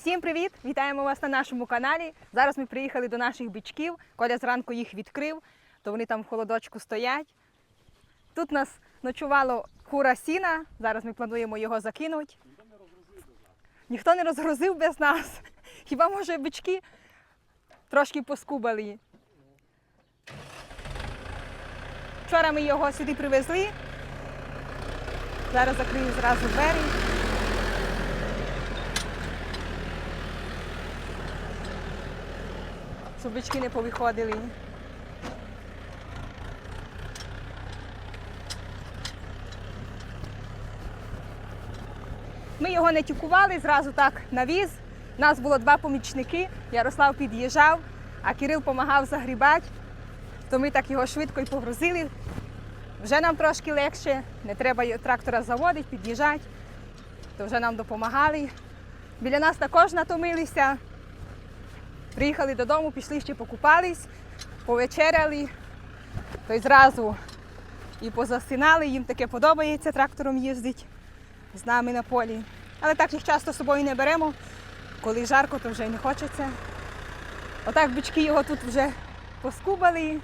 Всім привіт! Вітаємо вас на нашому каналі. Зараз ми приїхали до наших бичків. Коля зранку їх відкрив, то вони там в холодочку стоять. Тут нас ночувало кура сіна. Зараз ми плануємо його закинути. Ніхто не розгрузив без нас. Хіба може бички трошки поскубали. Вчора ми його сюди привезли. Зараз закрию зразу двері. Щоб бички не повиходили. Ми його не тюкували, зразу так навіз. Нас було два помічники. Ярослав під'їжджав, а Кирил допомагав загрібати. То ми так його швидко і погрузили. Вже нам трошки легше, не треба трактора заводити, під'їжджати. То вже нам допомагали. Біля нас також натомилися. Приїхали додому, пішли ще покупались, повечеряли, то й зразу і позасинали. Їм таке подобається трактором їздити з нами на полі. Але так їх часто з собою не беремо. Коли жарко, то вже не хочеться. Отак бички його тут вже поскубали.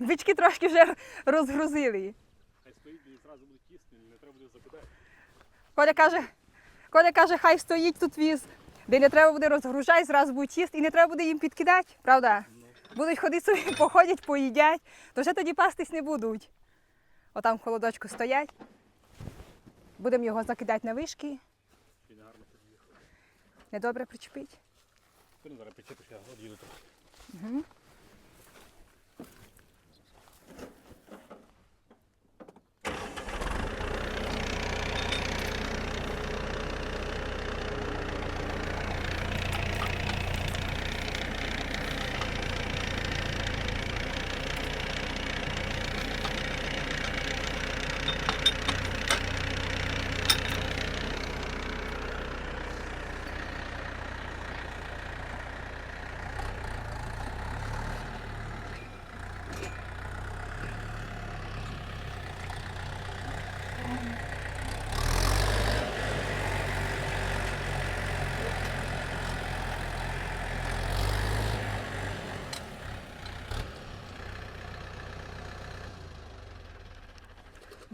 Бички трошки вже розгрузили. Хай стоїть і одразу буде тісно, не треба буде закидати. Коля каже, Коля каже, хай стоїть тут віз, де не треба буде розгружати, зразу будуть їсти і не треба буде їм підкидати, правда? Будуть ходити собі, походять, поїдять, то вже тоді пастись не будуть. Отам в холодочку стоять. Будемо його закидати на вишки, Він гарно під'їхав. недобре причепить. Ти не зараз причепиш, я од'їду трохи.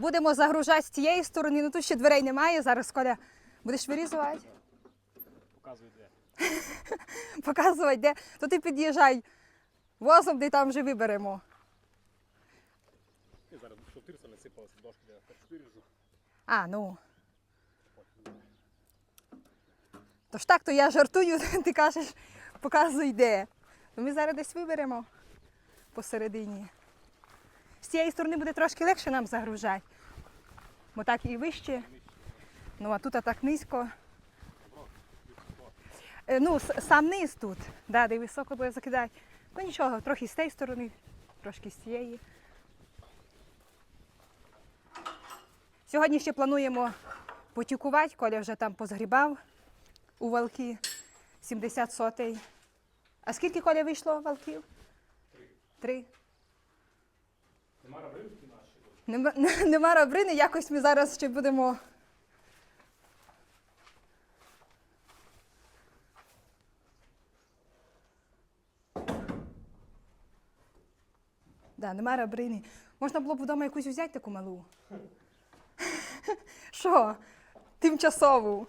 Будемо загружати з цієї сторони, ну тут ще дверей немає. Зараз Коля будеш вирізувати, Показує де. показувати, де. То ти під'їжджай возом, де там вже виберемо. І зараз щоб тирса не сипалася, дошки я так виріжу. А, ну. Тож так, то я жартую, ти кажеш, показуй де. То ми зараз десь виберемо посередині. Цієї сторони буде трошки легше нам загружати. Бо так і вище. Ну а тут а так низько. Е, Ну, сам низ тут, да, де високо буде закидати. Ну нічого, трохи з цієї сторони, трошки з цієї. Сьогодні ще плануємо потюкувати. Коля вже там позгрібав у валки 70 сотей. А скільки Коля вийшло валків? Три. Нема рабринки наші. Нема, нема рабрини, якось ми зараз ще будемо. Да, нема рабрини. Можна було б вдома якусь взяти таку малу. Що? Тимчасову.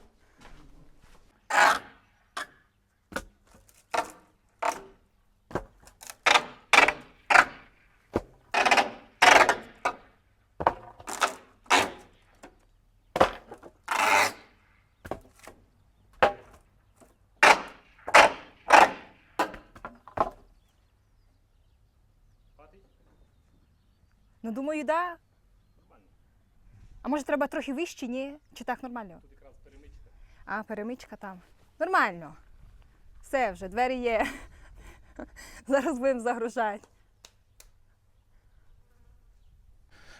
Ну, думаю, да. Нормально. А може треба трохи вище, ні? Чи так нормально? Тут якраз перемичка. А, перемичка там. Нормально. Все вже, двері є. Зараз будемо загружати.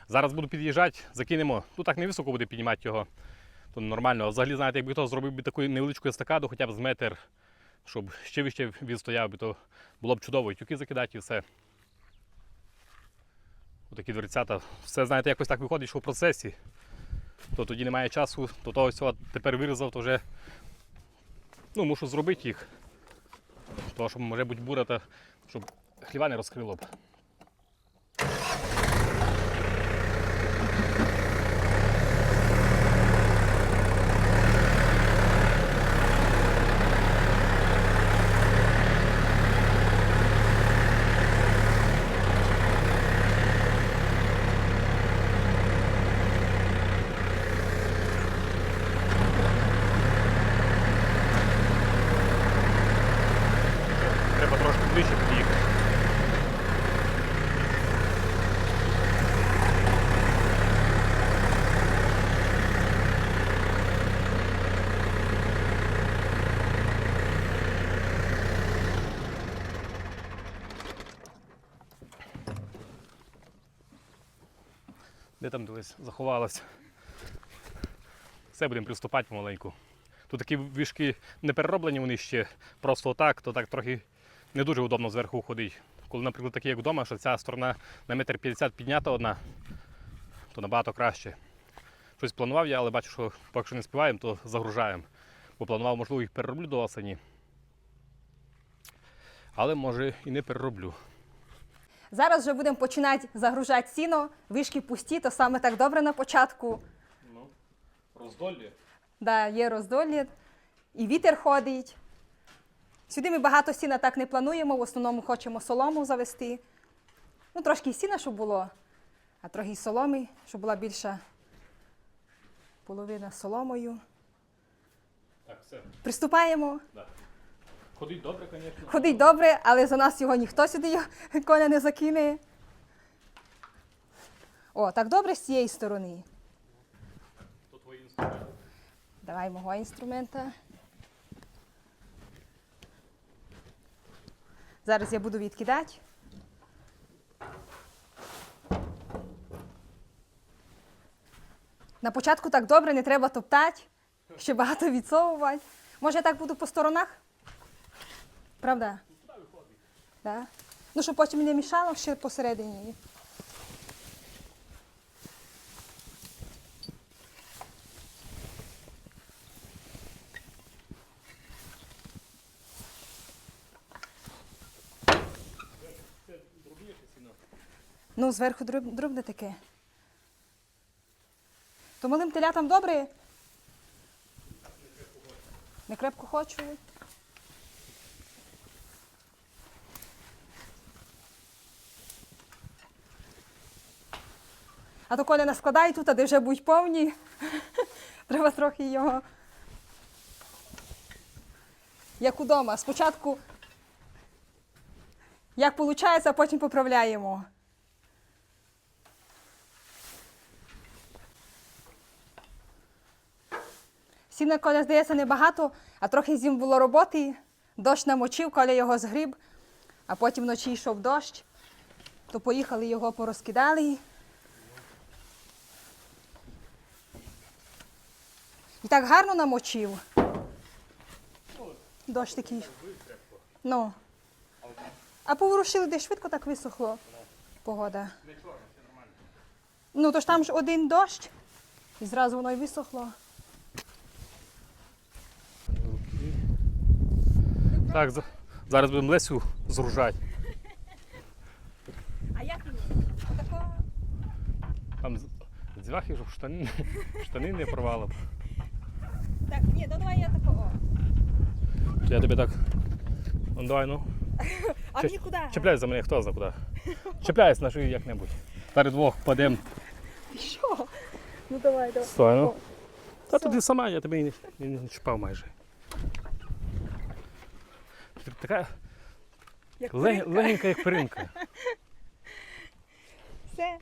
Зараз буду під'їжджати, закинемо. Тут так невисоко буде піднімати його. То нормально. Взагалі, знаєте, якби хто зробив би таку невеличку естакаду, хоча б з метр щоб ще вище відстояв, би, то було б чудово. І тюки закидати і все. Отакі дверцята. Все, знаєте, якось так виходить, що в процесі. То тоді немає часу, то того всього тепер вирізав, то вже ну, мушу зробити їх. Тому що може бути буря, та щоб хліва не розкрило б. Там десь заховалась? Все будемо приступати помаленьку. Тут такі вішки не перероблені, вони ще просто отак, то так трохи не дуже удобно зверху ходити. Коли, наприклад, такі як вдома, що ця сторона на метр 50 піднята одна, то набагато краще. Щось планував я, але бачу, що поки що не співаємо, то загружаємо. Бо планував, можливо, їх перероблю до осені. Але може і не перероблю. Зараз вже будемо починати загружати сіно, вишки пусті, то саме так добре на початку. Ну, роздолі. Да, є роздолі, і вітер ходить. Сюди ми багато сіна так не плануємо, в основному хочемо солому завести. Ну, трошки сіна, щоб було, а трохи соломи, щоб була більша половина соломою. Так, все. Приступаємо. Да. Ходить добре, звісно. Ходить добре, але за нас його ніхто сюди коня не закине. О, так добре з цієї сторони. То твої інструменти. Давай мого інструмента. Зараз я буду відкидати. На початку так добре, не треба топтати, ще багато відсовувати. Може, я так буду по сторонах? Правда? Да? Ну, щоб потім не мішало ще посередині. Ну, зверху дроб, дробне таке. То малим телятам добре? Не крепко хочу. А то коля наскладає тут, а де вже будуть повні. Треба трохи його. Як удома. Спочатку як виходить, а потім поправляємо. Сіна коля, здається, небагато, а трохи з ним було роботи. Дощ намочив, коля його згріб, а потім вночі йшов дощ, то поїхали його порозкидали. Так гарно намочив. Дощ такий. Ну. А поворушили, де швидко так висохло. Погода. Ну, то ж там ж один дощ, і зразу воно й висохло. Так, зараз будемо Лесю зружати. А як? Отако. Там з- дзвахи, щоб штани, штани не порвало. Так, ні, ну давай я такого. Я тобі так. Ну давай, ну. А мені куди? Чіпляй за мене, хто зна куди. Чіпляйся на шию як-небудь. Перед двох падемо. Що? Ну давай, давай. Стой, ну. О, Та все. туди сама, я тебе і не, не, не чіпав майже. Ти Така Як лег- легенька, як перинка. Все.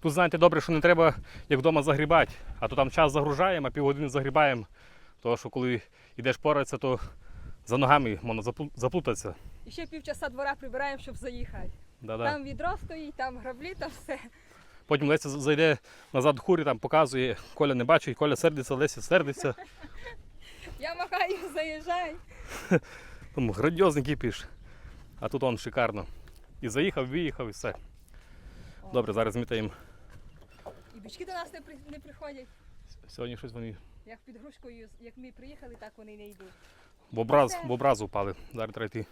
Тут знаєте добре, що не треба як вдома загрібати, а то там час загружаємо, а півгодини загрібаємо. Тому що коли йдеш поратися, то за ногами можна заплутатися. І ще півчаса двора прибираємо, щоб заїхати. Да-да. Там відро стоїть, там граблі, там все. Потім Леся зайде назад в хурі, там показує, Коля не бачить, Коля сердиться, Леся сердиться. Я махаю, заїжджай. Там грандіозний кіпіш. А тут он шикарно. І заїхав, виїхав і все. Добре, зараз змітаємо. Бички до нас не, при, не приходять. Сьогодні щось вони Як під грушкою, як ми приїхали, так вони не йдуть. в образ, в образ упали. Зараз треба йти.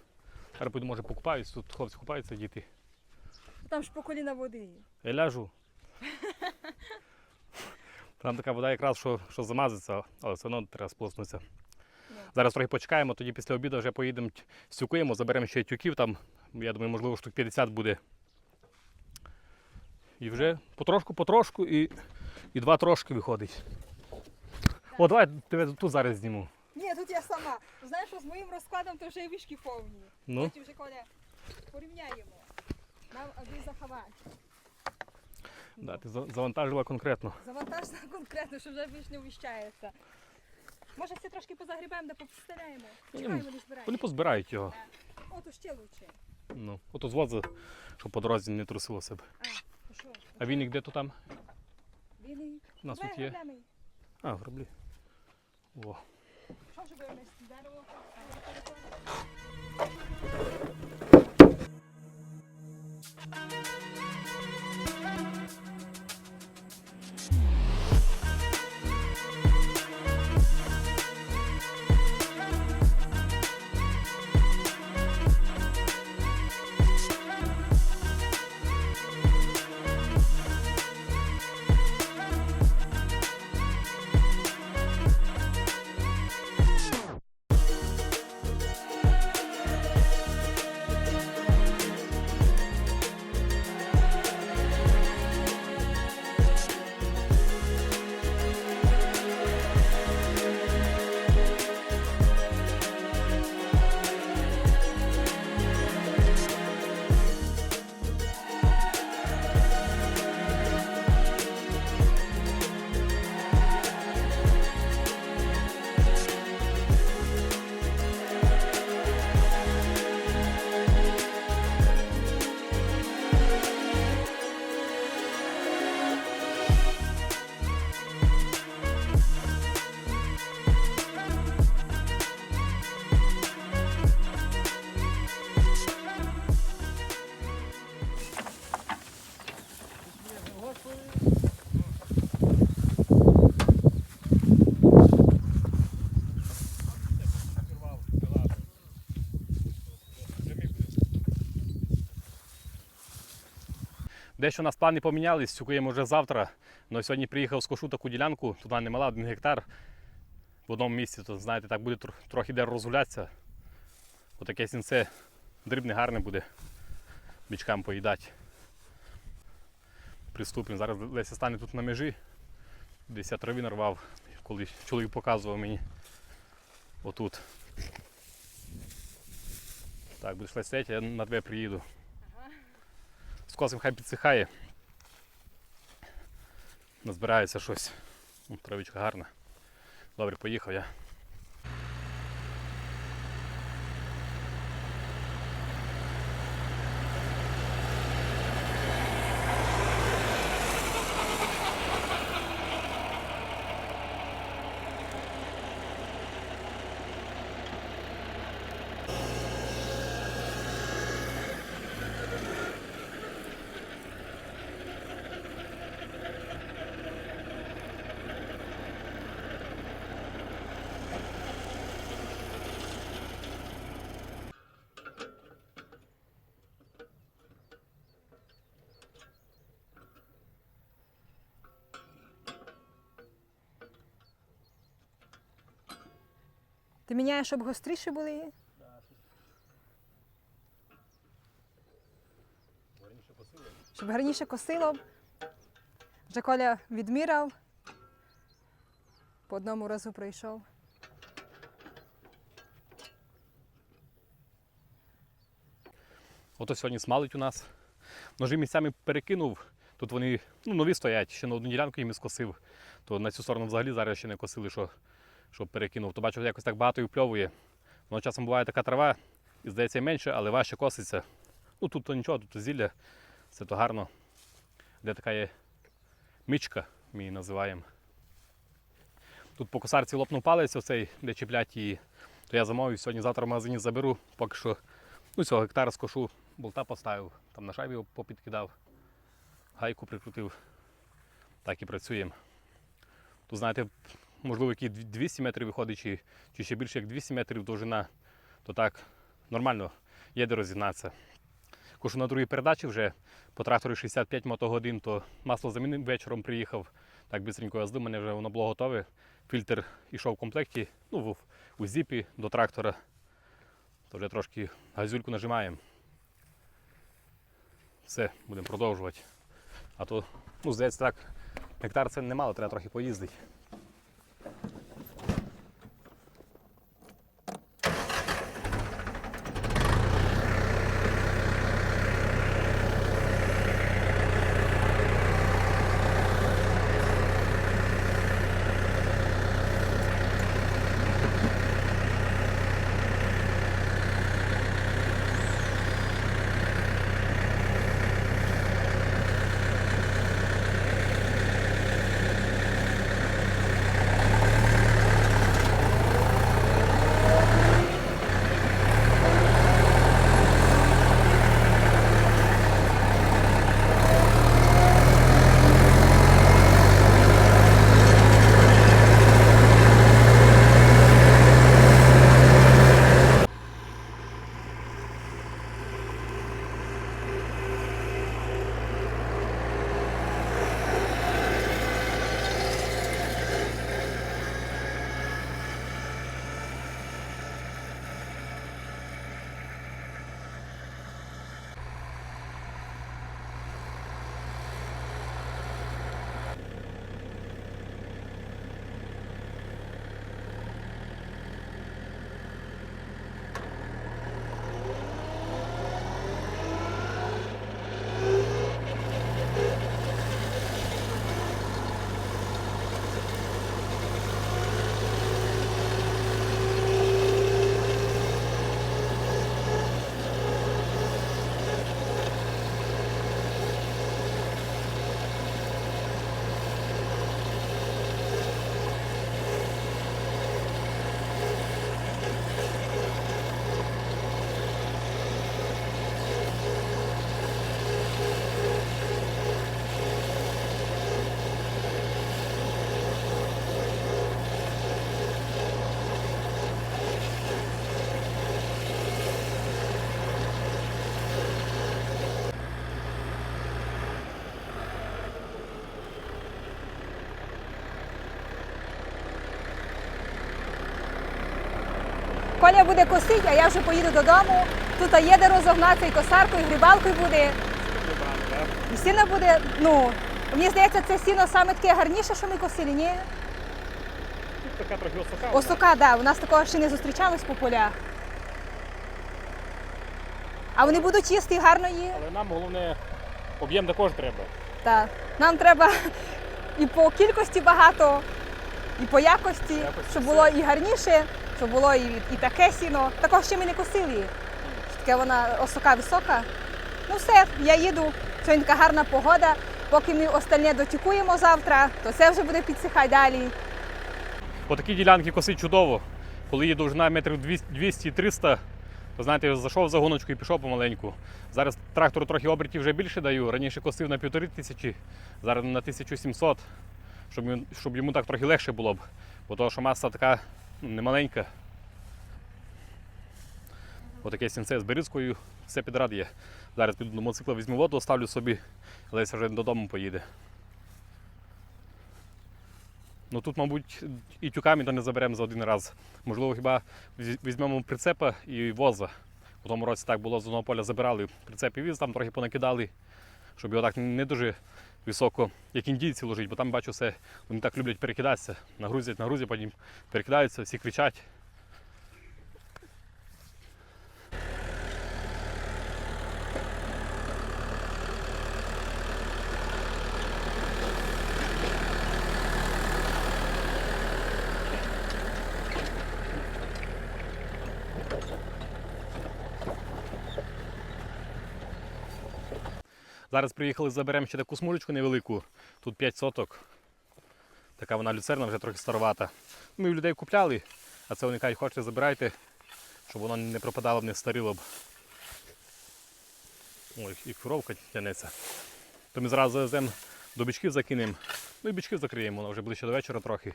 Зараз піду, може, покупаюсь. Тут хлопці купаються, діти. Там ж по коліна води. Я ляжу. Там така вода якраз, що, що замазиться, але все одно треба сплоснутися. Ну. Зараз трохи почекаємо, тоді після обіду вже поїдемо т- стюкуємо, заберемо ще тюків там. Я думаю, можливо, штук 50 буде. І вже потрошку, потрошку і, і два трошки виходить. О, давай тебе тут зараз зніму. Ні, тут я сама. Знаєш, що з моїм розкладом то вже і вішки повні. Ну, Потім вже Коля порівняємо. Нам аби заховати. да, ти завантажила конкретно. Завантажено конкретно, що вже більш не вміщається. Може, це трошки позагрібаємо, да попостеляємо. Чекаємо, не збираємо. Вони позбирають його. О, то ще лучше. Ну, ото звозу, щоб по дорозі не трусило себе. Що? А віник де то там? Він. У нас тут є. А, граблі. О. Що ж ви нести дерево? Дещо у нас плани помінялись, сюкуємо вже завтра. Но сьогодні приїхав скошу таку ділянку, туди немала, один гектар в одному місці, то знаєте, так буде трохи де розгулятися. Отаке сінце дрібне, гарне буде бічкам поїдати. Приступимо. Зараз Леся стане тут на межі. Десь я трави нарвав, коли чоловік показував мені отут. Так, будеш Леся, я на тебе приїду. З хай підсихає. Назбирається щось. Травичка гарна. Добре, поїхав я. Ти міняєш, щоб гостріші були? Щоб гарніше косило. Вже Коля відміряв. По одному разу пройшов. Ото сьогодні смалить у нас. Ножі місцями перекинув. Тут вони ну, нові стоять, ще на одну ділянку їм скосив. То на цю сторону взагалі зараз ще не косили, що, що перекинув. То бачив, якось так багато і впльовує. Воно часом буває така трава, і здається менше, але важче коситься. Ну тут то нічого, тут зілля, це то гарно. Де така є мічка, ми її називаємо. Тут по косарці лопнув палець, оцей, де чіплять її, То я замовив, сьогодні-завтра в магазині заберу, поки що ну, цього гектара скошу, болта поставив, там на шайбі попідкидав, гайку прикрутив. Так і працюємо. Тут, знаєте, можливо, які 200 метрів виходить, чи, чи ще більше як 200 метрів довжина, то так нормально є де розігнатися. Кошу на другій передачі вже по трактору 65 мотогодин, то масло замінив вечором приїхав. Так бистренько я здив, мене вже воно було готове. Фільтр ішов в комплекті, ну, в, у зіпі до трактора. То вже трошки газюльку нажимаємо. Все, будемо продовжувати. А то, ну, здається, так, гектар це немало, треба трохи поїздити. Буде косити, а я вже поїду додому. Тут є де розогнатися і косаркою, і грибалкою буде. І сіно буде, ну, мені здається, це сіно саме таке гарніше, що ми косили, ні? Тут така трохи осока. Осока, так, да, у нас такого ще не зустрічалось по полях. А вони будуть їсти гарно її. Але нам головне об'єм також треба. Так. Нам треба і по кількості багато, і по якості, Якості щоб було і гарніше, щоб було і, і таке сіно. Такого ще ми не косили. Що Таке вона осока висока. Ну все, я їду. Сьогодні така гарна погода. Поки ми остальне дотікуємо завтра, то це вже буде підсихати далі. По такій ділянці косить чудово. Коли є довжина метрів 200-300, то знаєте, зайшов в загоночку і пішов помаленьку. Зараз трактору трохи обертів вже більше даю. Раніше косив на півтори тисячі, зараз на 1700, щоб, щоб йому так трохи легше було б. Бо того, що маса така немаленька. Отаке сінце з берізкою, все підряд є. Зараз піду до мотоцикла, візьму воду, оставлю собі, Леся вже додому поїде. Ну тут, мабуть, і тюками то не заберемо за один раз. Можливо, хіба візьмемо прицепа і воза. У тому році так було з одного поля забирали прицеп і віз, там трохи понакидали, щоб його так не дуже високо, як індійці ложить, бо там бачу все, вони так люблять перекидатися, нагрузять, нагрузять, потім перекидаються, всі кричать. Зараз приїхали, заберемо ще таку смулечку невелику. Тут 5 соток. Така вона люцерна вже трохи старовата. Ми в людей купляли, А це вони кажуть, хочете забирайте, щоб воно не пропадало, не старіло б. Ой, і коровка тянеться. То ми зразу завеземо до бичків закинемо. Ну і бичків закриємо, воно вже ближче до вечора трохи.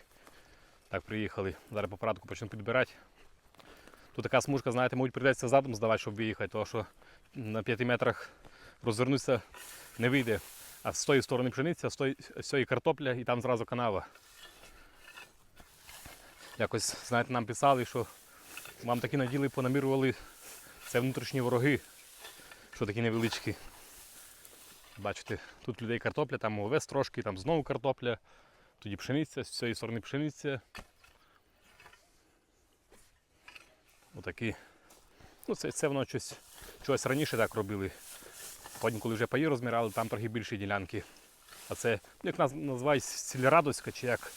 Так, приїхали. Зараз по парадку почнемо підбирати. Тут така смужка, знаєте, мабуть, прийдеться задом здавати, щоб виїхати, тому що на 5 метрах розвернутися не вийде. А з тої сторони пшениця, з цієї картопля і там зразу канава. Якось, знаєте, нам писали, що вам такі наділи понамірували це внутрішні вороги, що такі невеличкі. Бачите, тут людей картопля, там овес трошки, там знову картопля, тоді пшениця, з цієї сторони пшениця. Отакі. Ну, це, це воно щось, щось раніше так робили. Потім, коли вже паї розмірали, там трохи більші ділянки. А це, як нас називають, сільрадоська чи як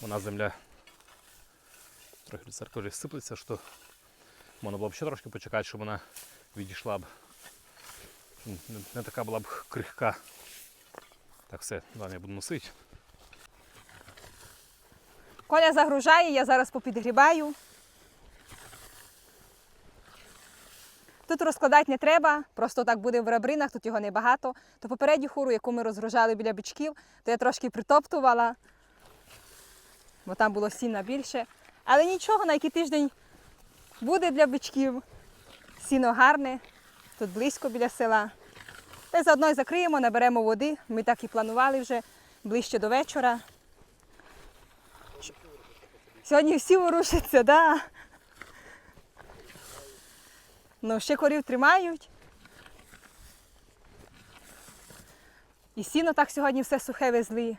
вона земля. Трохи люцерка вже сиплеться, що можна було б ще трошки почекати, щоб вона відійшла б. Не, така була б крихка. Так все, далі я буду носити. Коля загружає, я зараз попідгрібаю. Тут розкладати не треба, просто так буде в ребринах, тут його небагато. То попередню хуру, яку ми розгружали біля бичків, то я трошки притоптувала, бо там було сіна більше. Але нічого, на який тиждень буде для бичків. Сіно гарне, тут близько біля села. Та заодно й закриємо, наберемо води. Ми так і планували вже ближче до вечора. Сьогодні всі ворушаться, да. Ну, ще корів тримають. І сіно так сьогодні все сухе везли.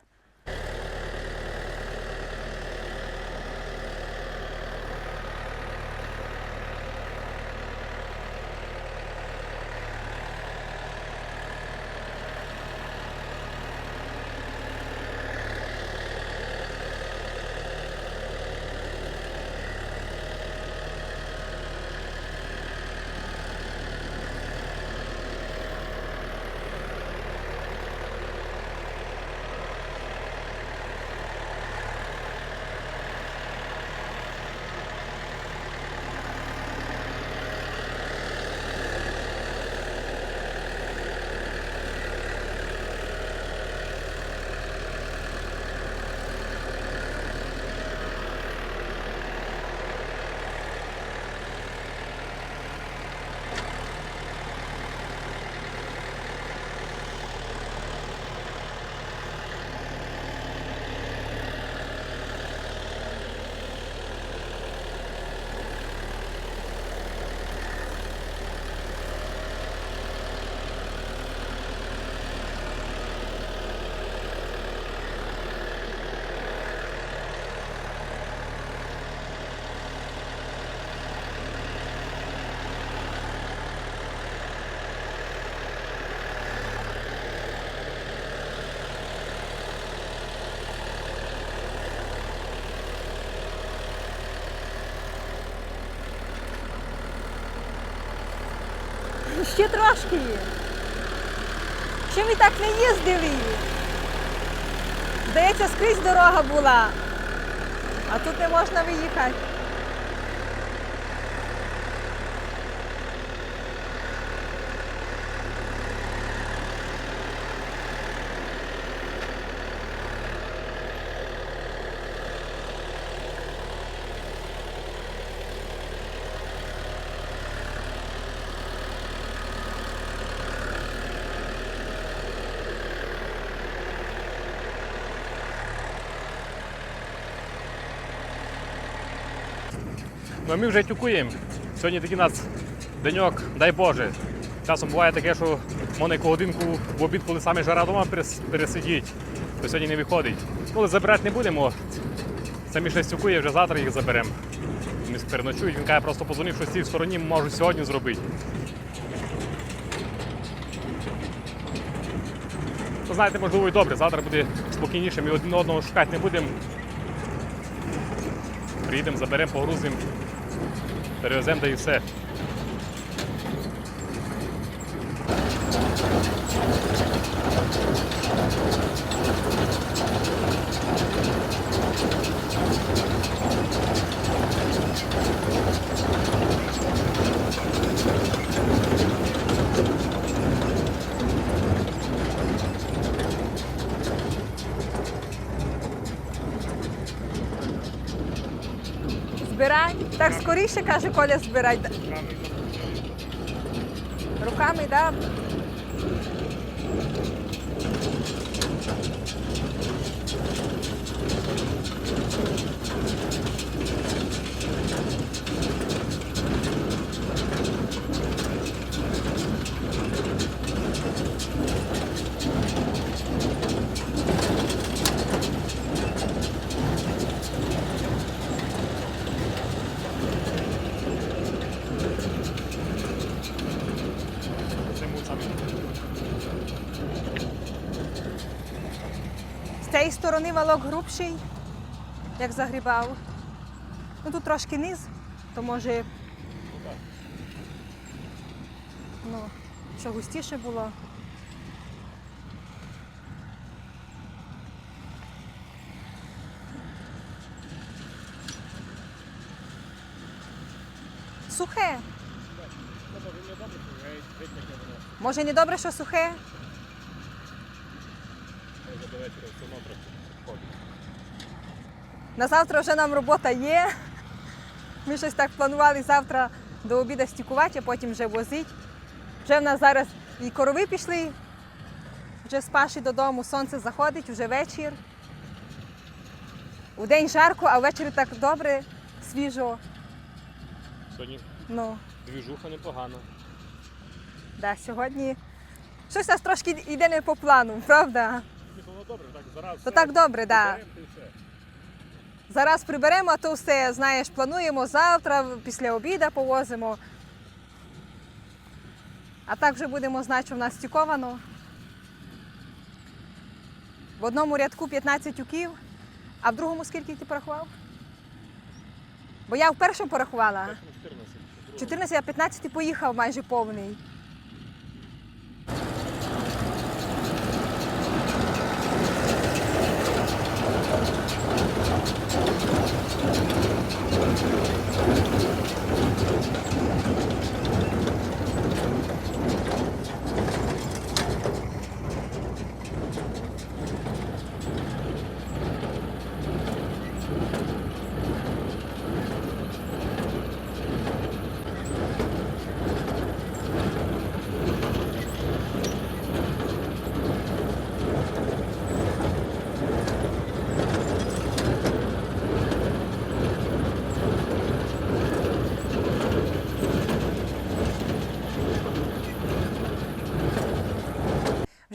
Ще трошки. Ще ми так не їздили. Здається, скрізь дорога була. А тут не можна виїхати. Ну ми вже тюкуємо. Сьогодні такий у нас деньок, дай Боже. Часом буває таке, що можна яку годинку в обід, коли саме жара перес- пересидіть, то сьогодні не виходить. Ну, але забирати не будемо. Самі щось тюкує, вже завтра їх заберемо. Вони переночують. Він каже, просто позвонив, що з цій стороні можуть сьогодні зробити. То знаєте, можливо, і добре, завтра буде спокійніше, ми один одного шукати не будемо. Приїдемо, заберемо, погрузимо, перевеземо да і все. Так скоріше, каже Коля, збирай. Руками, да. З цієї сторони валок грубший, як загрібав. Ну тут трошки низ, то може. Ну, що густіше було. Сухе. Може не добре, що сухе? На завтра вже нам робота є. Ми щось так планували завтра до обіду стікувати, а потім вже возити. Вже в нас зараз і корови пішли, вже з паші додому, сонце заходить, вже вечір. У день жарко, а ввечері так добре, свіжо. Сьогодні Ну, двіжуха непогана. да, сьогодні щось у нас трошки йде не по плану, правда? Воно добре, так зараз. То так добре, так. Да. Зараз приберемо, а то все, знаєш, плануємо завтра, після обіду повозимо. А так вже будемо знати, що в нас стіковано. В одному рядку 15 тюків, а в другому скільки ти порахував? Бо я в першому порахувала. 14, а 15 поїхав майже повний.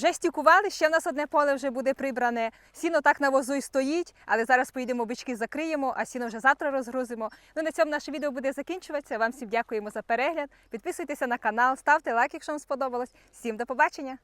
Вже стікували, ще в нас одне поле вже буде прибране. Сіно так на возу і стоїть, але зараз поїдемо бички закриємо, а сіно вже завтра розгрузимо. Ну на цьому наше відео буде закінчуватися. Вам всім дякуємо за перегляд. Підписуйтеся на канал, ставте лайк, якщо вам сподобалось. Всім до побачення!